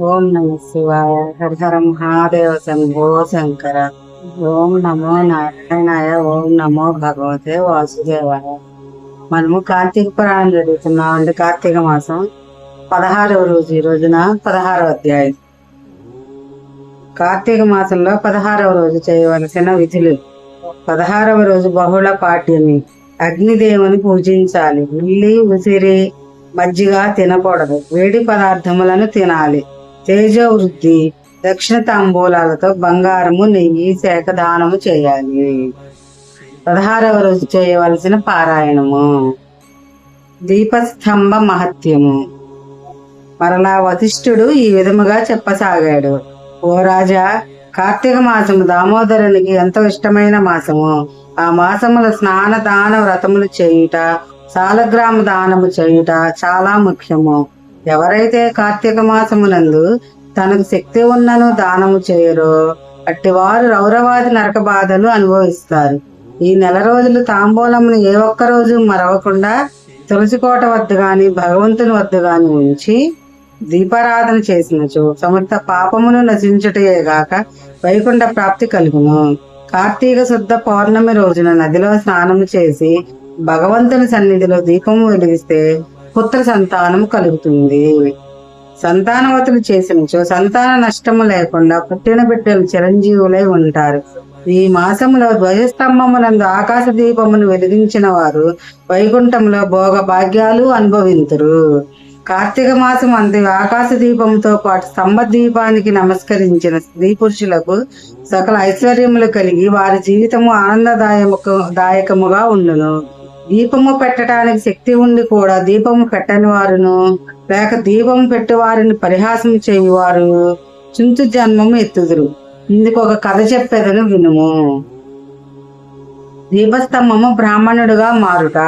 ఓం నమ శివాయ. హరిహర మహాదేవ శంభో శంకర. ఓం నమో నారాయణాయ. ఓం నమో భగవతే వాసుదేవాయ. మనము కార్తీక పురాణం చదువుతున్నాం. అండి కార్తీక మాసం పదహారవ రోజు ఈ రోజున పదహారవ అధ్యాయం. కార్తీక మాసంలో పదహారవ రోజు చేయవలసిన విధులు. పదహారవ రోజు బహుళ పాఠ్యమి. అగ్నిదేవుని పూజించాలి. ఉల్లి ఉసిరి మజ్జిగ తినకూడదు. వేడి పదార్థములను తినాలి. తేజవృద్ధి దక్షిణ తాంబూలాలతో బంగారము నెయ్యి శాఖ దానము చేయాలి. పదహారవ రోజు చేయవలసిన పారాయణము. దీపస్తంభ మహత్యము. మరలా వశిష్ఠుడు ఈ విధముగా చెప్పసాగాడు. ఓ రాజా కార్తీక మాసము దామోదరునికి ఎంతో ఇష్టమైన మాసము. ఆ మాసముల స్నాన దాన వ్రతములు చేయుట సాలగ్రామ దానము చేయుట చాలా ముఖ్యము. ఎవరైతే కార్తీక మాసమునందు తనకు శక్తి ఉన్నను దానము చేయరో అట్టివారు రౌరవాది నరక బాధలు అనుభవిస్తారు. ఈ నెల రోజులు తాంబూలమును ఏ ఒక్క రోజు మరవకుండా తులసికోట వద్ద గాని భగవంతుని వద్ద గాని ఉంచి దీపారాధన చేసినచో సమర్థ పాపమును నశించుటయే గాక వైకుంఠ ప్రాప్తి కలుగును. కార్తీక శుద్ధ పౌర్ణమి రోజున నదిలో స్నానం చేసి భగవంతుని సన్నిధిలో దీపము వెలిగిస్తే పుత్ర సంతానం కలుగుతుంది. సంతానవతులు చేసినచో సంతాన నష్టము లేకుండా పుట్టిన బిడ్డలు చిరంజీవులై ఉంటారు. ఈ మాసంలో ధ్వజస్తంభమునందు ఆకాశ దీపమును వెలిగించిన వారు వైకుంఠంలో భోగ భాగ్యాలు అనుభవింతురు. కార్తీక మాసం అంతే ఆకాశ దీపంతో పాటు స్తంభ దీపానికి నమస్కరించిన స్త్రీ పురుషులకు సకల ఐశ్వర్యములు కలిగి వారి జీవితము ఆనందదాయముకు దాయకముగా ఉండును. దీపము పెట్టడానికి శక్తి ఉండి కూడా. దీపము పెట్టని వారును లేక దీపం పెట్టి వారిని పరిహాసం చేయువారు చుంచు జన్మము ఎత్తుదురు. ఇందుకు ఒక కథ చెప్పేదని వినుము. దీపస్తంభము బ్రాహ్మణుడుగా మారుట.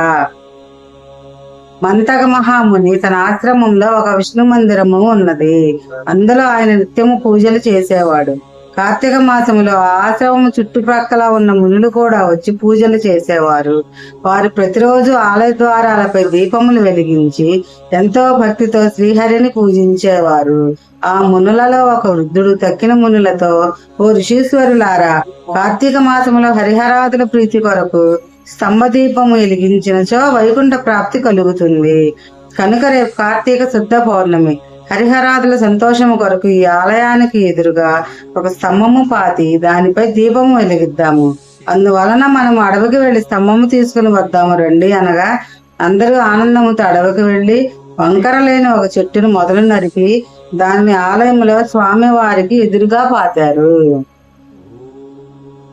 మంతక మహాముని తన ఆశ్రమంలో ఒక విష్ణు మందిరము ఉన్నది. అందులో ఆయన నిత్యము పూజలు చేసేవాడు. కార్తీక మాసంలో ఆశ్రమం చుట్టుప్రక్కల ఉన్న మునులు కూడా వచ్చి పూజలు చేసేవారు. వారు ప్రతిరోజు ఆలయ ద్వారాలపై దీపములు వెలిగించి ఎంతో భక్తితో శ్రీహరిని పూజించేవారు. ఆ మునులలో ఒక వృద్ధుడు తక్కిన మునులతో ఓ ఋషీశ్వరులారా కార్తీక మాసంలో హరిహరాదుల ప్రీతి కొరకు స్తంభ దీపము వెలిగించినచో వైకుంఠ ప్రాప్తి కలుగుతుంది. కనుక రేపు కార్తీక శుద్ధ పౌర్ణమి. హరిహరాదుల సంతోషము కొరకు ఈ ఆలయానికి ఎదురుగా ఒక స్తంభము పాతి దానిపై దీపము వెలిగిద్దాము. అందువలన మనం అడవికి వెళ్ళి స్తంభము తీసుకుని వద్దాము రండి అనగా అందరూ ఆనందముతో అడవికి వెళ్ళి వంకర లేని ఒక చెట్టును మొదలు నరికి దాని ఆలయంలో స్వామి వారికి ఎదురుగా పాతారు.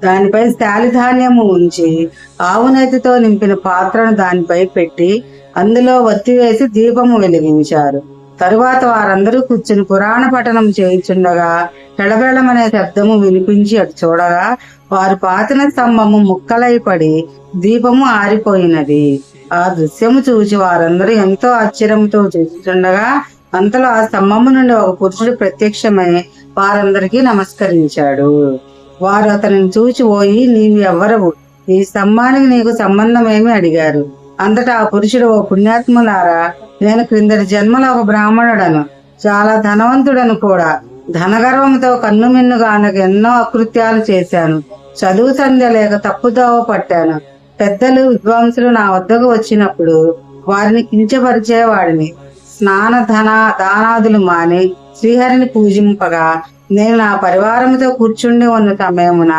దానిపై స్థాలి ధాన్యము ఉంచి ఆవు నెత్తితో నింపిన పాత్రను దానిపై పెట్టి అందులో వత్తి వేసి దీపము వెలిగించారు. తరువాత వారందరూ కూర్చుని పురాణ పఠనం చేయించుండగా పెడబెడమనే శబ్దము వినిపించి అటు చూడగా వారు పాతిన స్తంభము ముక్కలై పడి దీపము ఆరిపోయినది. ఆ దృశ్యము చూసి వారందరూ ఎంతో ఆశ్చర్యంతో చూస్తుండగా అంతలో ఆ స్తంభము నుండి ఒక పురుషుడు ప్రత్యక్షమై వారందరికీ నమస్కరించాడు. వారు అతనిని చూచి పోయి నీవు ఎవ్వరవు ఈ స్తంభానికి నీకు సంబంధమేమి? అడిగారు. అంతటా ఆ పురుషుడు ఓ పుణ్యాత్ములారా నేను క్రిందటి జన్మలో ఒక బ్రాహ్మణుడను. చాలా ధనవంతుడను కూడా. ధనగర్వంతో కన్నుమిన్నుగా నాకు ఎన్నో అకృత్యాలు చేశాను. చదువు సంధ్య లేక తప్పుదోవ పట్టాను. పెద్దలు విద్వాంసులు నా వద్దకు వచ్చినప్పుడు వారిని కించపరిచేవాడిని. స్నాన ధన దానాదులు మాని శ్రీహరిని పూజింపగా నేను నా పరివారంతో కూర్చుండి ఉన్న సమయమున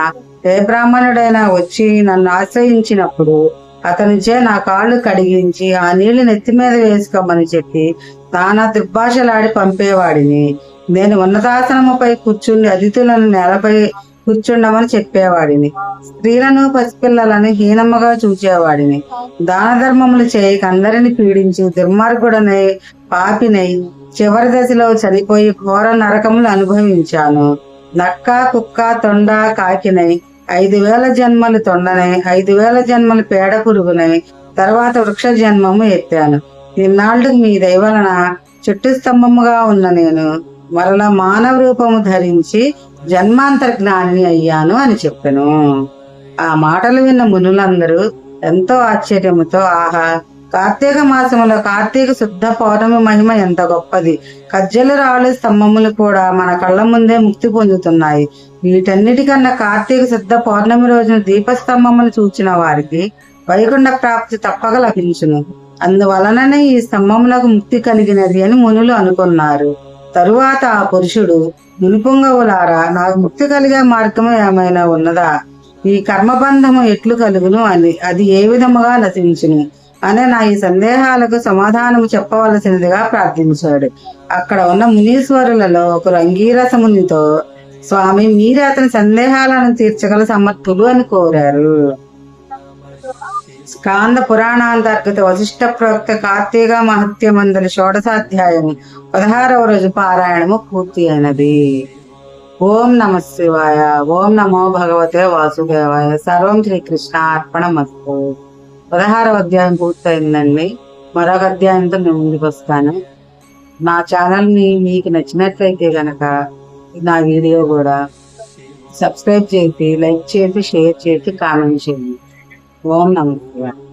ఏ బ్రాహ్మణుడైనా వచ్చి నన్ను ఆశ్రయించినప్పుడు అతనిచే నా కాళ్ళు కడిగించి ఆ నీళ్ళు నెత్తి మీద వేసుకోమని చెప్పి నానా దుర్భాషలాడి పంపేవాడిని. నేను ఉన్నతాసనముపై కూర్చుని అతిథులను నేలపై కూర్చుండమని చెప్పేవాడిని. స్త్రీలను పసిపిల్లలను హీనముగా చూచేవాడిని. దాన ధర్మములు చేయక అందరిని పీడించి దుర్మార్గుడనై పాపినై చివరి దశలో చనిపోయి ఘోర నరకములు అనుభవించాను. నక్క కుక్క తొండ కాకినై ఐదు వేల జన్మలు తొండనై ఐదు వేల జన్మలు పేడ పురుగునై తర్వాత వృక్ష జన్మము ఎత్తాను. ఇన్నాళ్ళు మీ దయవలన చెట్టు స్తంభముగా ఉన్న నేను మరలా మానవ రూపము ధరించి జన్మాంతర జ్ఞానిని అయ్యాను అని చెప్పాను. ఆ మాటలు విన్న మునులందరూ ఎంతో ఆశ్చర్యముతో ఆహా! కార్తీక మాసంలో కార్తీక శుద్ధ పౌర్ణమి మహిమ ఎంత గొప్పది. కజ్జల రాళ్ళు స్తంభములు కూడా మన కళ్ళ ముందే ముక్తి పొందుతున్నాయి. వీటన్నిటికన్నా కార్తీక శుద్ధ పౌర్ణమి రోజున దీపస్తంభములు చూచిన వారికి వైకుంఠ ప్రాప్తి తప్పక లభించును. అందువలననే ఈ స్తంభములకు ముక్తి కలిగినది అని మునులు అనుకున్నారు. తరువాత ఆ పురుషుడు మునిపుంగవులారా నాకు ముక్తి కలిగే మార్గం ఏమైనా ఉన్నదా? ఈ కర్మబంధము ఎట్లు కలుగును? అని అది ఏ విధముగా నశించును? అనే నా ఈ సందేహాలకు సమాధానము చెప్పవలసినదిగా ప్రార్థించాడు. అక్కడ ఉన్న మునీశ్వరులలో ఒకరు అంగీరసమునితో స్వామి మీరే అతని సందేహాలను తీర్చగల సమర్థులు అని కోరారు. స్కాంద పురాణాంతర్గత వశిష్ట ప్రవక్త కార్తీక మహత్యమందరి షోడశాధ్యాయము పదహారవ రోజు పారాయణము పూర్తి అయినది ఓం నమ శివాయ. ఓం నమో భగవతే వాసుదేవాయ. సర్వం శ్రీకృష్ణ అర్పణమస్తు పదహారవ అధ్యాయం పూర్తయిందండి. మరొక అధ్యాయంతో నేను ముందుకు వస్తాను. నా ఛానల్ని మీకు నచ్చినట్లయితే కనుక నా వీడియో కూడా సబ్స్క్రైబ్ చేసి లైక్ చేసి షేర్ చేసి కామెంట్ చేయండి. ఓం నమస్కారం